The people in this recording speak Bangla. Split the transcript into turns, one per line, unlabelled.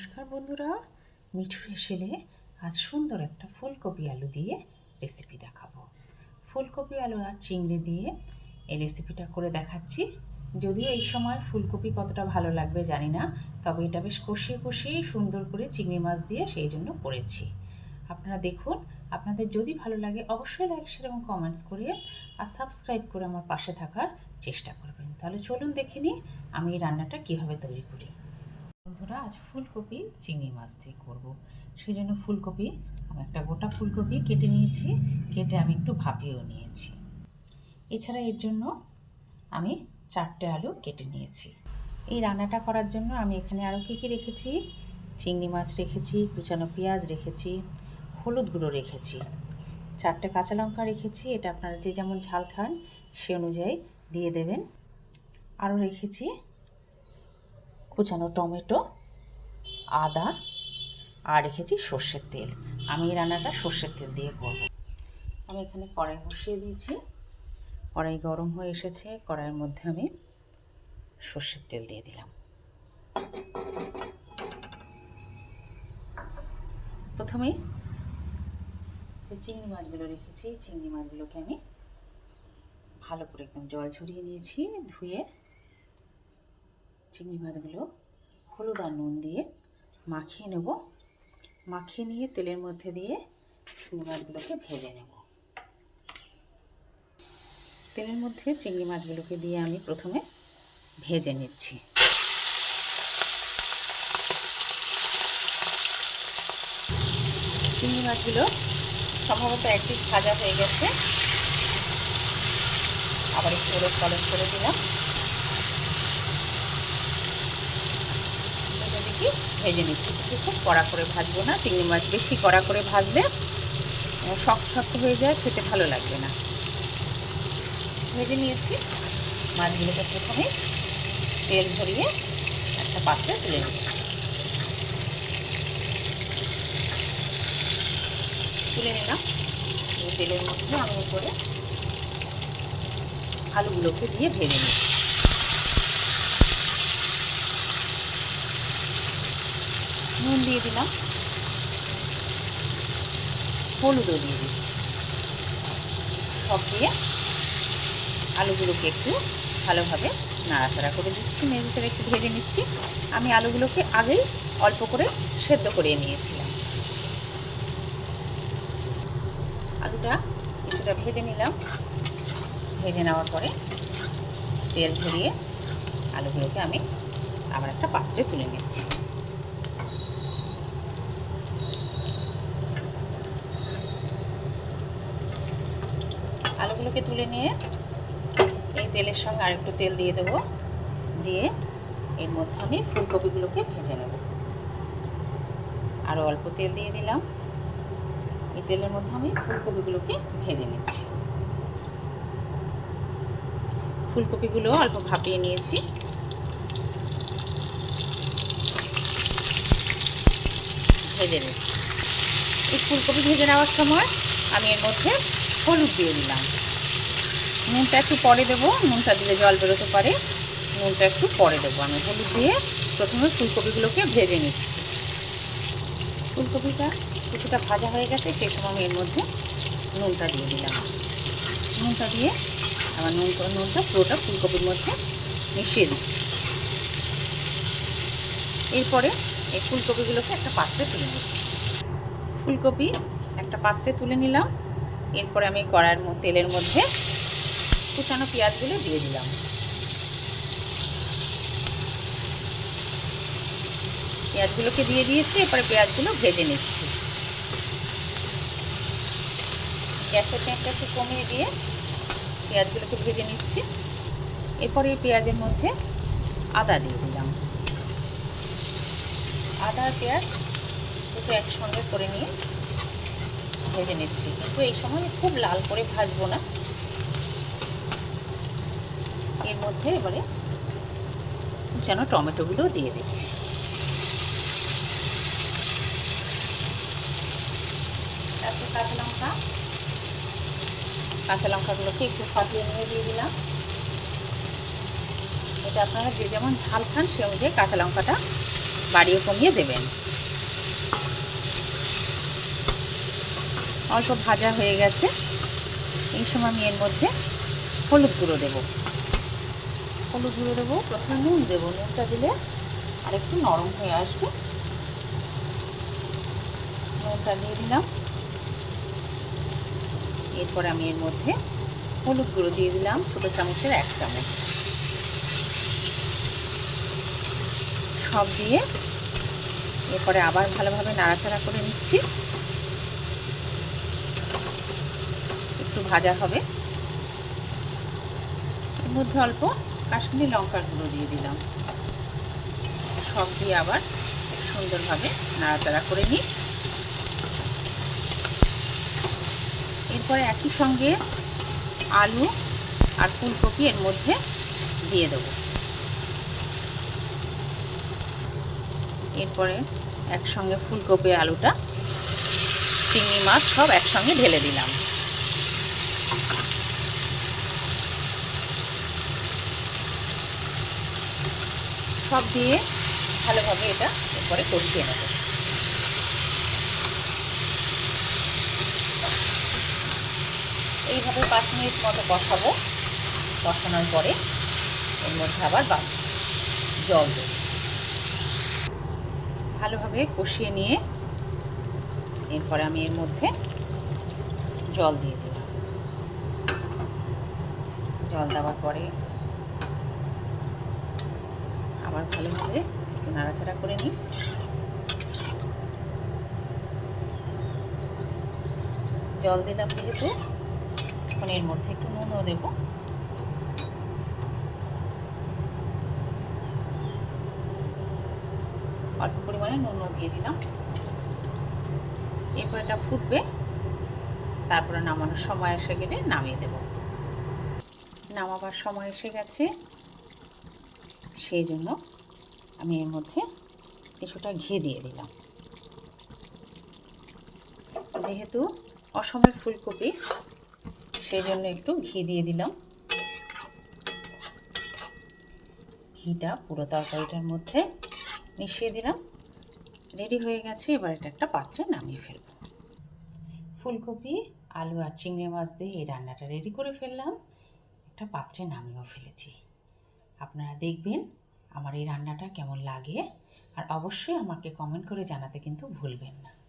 নমস্কার বন্ধুরা। মিঠু হেসেলে আজ সুন্দর একটা ফুলকপি আলু দিয়ে রেসিপি দেখাবো। ফুলকপি আলু আর চিংড়ি দিয়ে এই রেসিপিটা করে দেখাচ্ছি। যদিও এই সময় ফুলকপি কতটা ভালো লাগবে জানি না, তবে এটা বেশ কষিয়ে কষিয়ে সুন্দর করে চিংড়ি মাছ দিয়ে সেই জন্য করেছি। আপনারা দেখুন, আপনাদের যদি ভালো লাগে অবশ্যই লাইক শেয়ার এবং কমেন্টস করিয়ে আর সাবস্ক্রাইব করে আমার পাশে থাকার চেষ্টা করবেন। তাহলে চলুন দেখে নিই আমি এই রান্নাটা কীভাবে তৈরি করি। আজ ফুলকপি চিংড়ি মাছ দিয়ে করব। সেই জন্য ফুলকপি, আমি একটা গোটা ফুলকপি কেটে নিয়েছি, কেটে আমি একটু ভাপিয়েও নিয়েছি। এছাড়া এর জন্য আমি চারটে আলু কেটে নিয়েছি। এই রান্নাটা করার জন্য আমি এখানে আরও কী কী রেখেছি? চিংড়ি মাছ রেখেছি, কুচানো পেঁয়াজ রেখেছি, হলুদ গুঁড়ো রেখেছি। চারটে কাঁচা লঙ্কা রেখেছি, এটা আপনারা যে যেমন ঝাল খান, সে অনুযায়ী দিয়ে দেবেন। আরও রেখেছি কুচানো টমেটো আদা আর রেখেছি সর্ষের তেল। আমি এই রান্নাটা সর্ষের তেল দিয়ে করব। আমি এখানে কড়াই বসিয়ে দিয়েছি। কড়াই গরম হয়ে এসেছে। কড়াইয়ের মধ্যে আমি সর্ষের তেল দিয়ে দিলাম। প্রথমেই যে চিংড়ি মাছগুলো রেখেছি, চিংড়ি মাছগুলোকে আমি ভালো করে একদম জল ঝরিয়ে নিয়েছি। ধুয়ে চিংড়ি মাছগুলো হলুদ আর নুন দিয়ে মাখিয়ে নেব। মাখিয়ে নিয়ে তেলের মধ্যে দিয়ে চিংড়ি মাছগুলোকে ভেজে নেব। তেলের মধ্যে চিংড়ি মাছগুলোকে দিয়ে আমি প্রথমে ভেজে নিচ্ছি। চিংড়ি মাছগুলো সম্ভবত একদিক ভাজা হয়ে গেছে। আবার একটু ওরস কলস করে দিলাম। ভেজে নিচ্ছি। কিন্তু খুব কড়া করে ভাজবো না, চিংড়ি মাছ বেশি কড়া করে ভাজলে শক্ত শক্ত হয়ে যায়, খেতে ভালো লাগবে না। ভেজে নিয়েছি। মাছগুলোকে প্রথমে তেল ধরিয়ে একটা পাত্রে তুলে নিচ্ছি। তুলে নিলাম। তেলের মধ্যে আমি উপরে আলুগুলোকে দিয়ে ভেজে নিচ্ছি নুন দিয়ে দিলাম। হলুদও দিয়ে দিচ্ছি। সব দিয়ে আলুগুলোকে একটু ভালোভাবে নাড়াচাড়া করে দিচ্ছি। মেঝেতে একটু ভেজে নিচ্ছি। আমি আলুগুলোকে আগেই অল্প করে সেদ্ধ করে নিয়েছিলাম। আলুটা কিছুটা ভেজে নিলাম। ভেজে নেওয়ার পরে তেল ঝরিয়ে আলুগুলোকে আমি আবার একটা পাত্রে তুলে নিচ্ছি। আলুগুলোকে তুলে নিয়ে এই তেলের সঙ্গে আরেকটু তেল দিয়ে দেবো। দিয়ে এর মধ্যে আমি ফুলকপিগুলোকে ভেজে নেব। আরও অল্প তেল দিয়ে দিলাম। এই তেলের মধ্যে আমি ফুলকপিগুলোকে ভেজে নিচ্ছি। ফুলকপিগুলো অল্প ভাপিয়ে নিয়েছি। ভেজে নিচ্ছি। এই ফুলকপি ভেজে নেওয়ার সময় আমি এর মধ্যে হলুদ দিয়ে দিলাম। নুনটা একটু পরে দেবো। নুনটা দিলে জল বেরোতে পারে। নুনটা একটু পরে দেবো আমি। হলুদ দিয়ে প্রথমে ফুলকপিগুলোকে ভেজে নিচ্ছি। ফুলকপিটা কিছুটা ভাজা হয়ে গেছে, সেই সময় আমি এর মধ্যে নুনটা দিয়ে দিলাম। নুনটা দিয়ে আবার নুন, নুনটা পুরোটা ফুলকপির মধ্যে মিশিয়ে দিচ্ছি। এরপরে এই ফুলকপিগুলোকে একটা পাত্রে তুলে নিচ্ছি। ফুলকপি একটা পাত্রে তুলে নিলাম। এরপরে আমি কড়াইয়ের তেলের মধ্যে কুচানো পেঁয়াজগুলো দিয়ে দিলাম। পেঁয়াজগুলোকে দিয়ে দিয়েছি, এরপরে পেঁয়াজগুলো ভেজে নিচ্ছি। গ্যাসের ট্যাঙ্কটা একটু কমিয়ে দিয়ে পেঁয়াজগুলোকে ভেজে নিচ্ছি। এরপরে পেঁয়াজের মধ্যে আদা দিয়ে দিলাম। আদা পেঁয়াজ দুটো একসঙ্গে করে নিয়ে ভেজে নিচ্ছি। কিন্তু এই সময় খুব লাল করে ভাজবো না। এর মধ্যে এবারে যেন টমেটোগুলো দিয়ে দিচ্ছি। তারপর কাঁচা লঙ্কা। কাঁচা লঙ্কাগুলোকে একটু ফাটিয়ে নিয়ে দিয়ে দিলাম। এটা আপনারা যে যেমন ঝাল খান সে অনুযায়ী কাঁচা লঙ্কাটা বাড়িয়ে কমিয়ে দেবেন। অল্প ভাজা হয়ে গেছে। এই সময় আমি এর মধ্যে হলুদ গুঁড়ো দেবো। হলুদ গুঁড়ো দেবো, প্রথমে নুন দেবো। নুনটা দিলে আর একটু নরম হয়ে আসবে। নুনটা দিয়ে দিলাম। এরপর আমি এর মধ্যে হলুদ গুঁড়ো দিয়ে দিলাম, ছোটো চামচের এক চামচ। সব দিয়ে এরপরে আবার ভালোভাবে নাড়াচাড়া করে নিচ্ছি। ভাজা হবে। এর মধ্যে অল্প কাশ্মীরি লঙ্কার গুঁড়ো দিয়ে দিলাম। সব দিয়ে আবার সুন্দরভাবে নাড়াচাড়া করে নিই। এরপরে একই সঙ্গে আলু আর ফুলকপি এর মধ্যে দিয়ে দেব। এরপরে একসঙ্গে ফুলকপি আলুটা, চিংড়ি মাছ সব একসঙ্গে ঢেলে দিলাম। সব দিয়ে ভালোভাবে এটা এরপরে কষিয়ে নেব। এইভাবে পাঁচ মিনিট মতো কষাবো। কষানোর পরে এর মধ্যে আবার জল দেব। ভালোভাবে কষিয়ে নিয়ে এরপরে আমি এর মধ্যে জল দিয়ে দিলাম। জল দেওয়ার পরে আবার ভালোভাবে একটু নাড়াচাড়া করে নিই। জল দিলাম যেহেতু, এখন এর মধ্যে একটু নুনও দেব। অল্প পরিমাণে নুনও দিয়ে দিলাম। এরপর এটা ফুটবে, তারপরে নামানোর সময় এসে গেলে নামিয়ে দেব। নামাবার সময় এসে গেছে। সেই জন্য আমি এর মধ্যে কিছুটা ঘি দিয়ে দিলাম। যেহেতু অসমের ফুলকপি, সেই জন্য একটু ঘি দিয়ে দিলাম। ঘিটা পুরো তরকারিটার মধ্যে মিশিয়ে দিলাম। রেডি হয়ে গেছে, এবার এটা একটা পাত্রে নামিয়ে ফেলব। ফুলকপি, আলু আর চিংড়ি মাছ দিয়ে এই রান্নাটা রেডি করে ফেললাম। একটা পাত্রে নামিয়েও ফেলেছি। আপনারা দেখবেন আমার এই রান্নাটা কেমন লাগে। আর অবশ্যই আমাকে কমেন্ট করে জানাতে কিন্তু ভুলবেন না।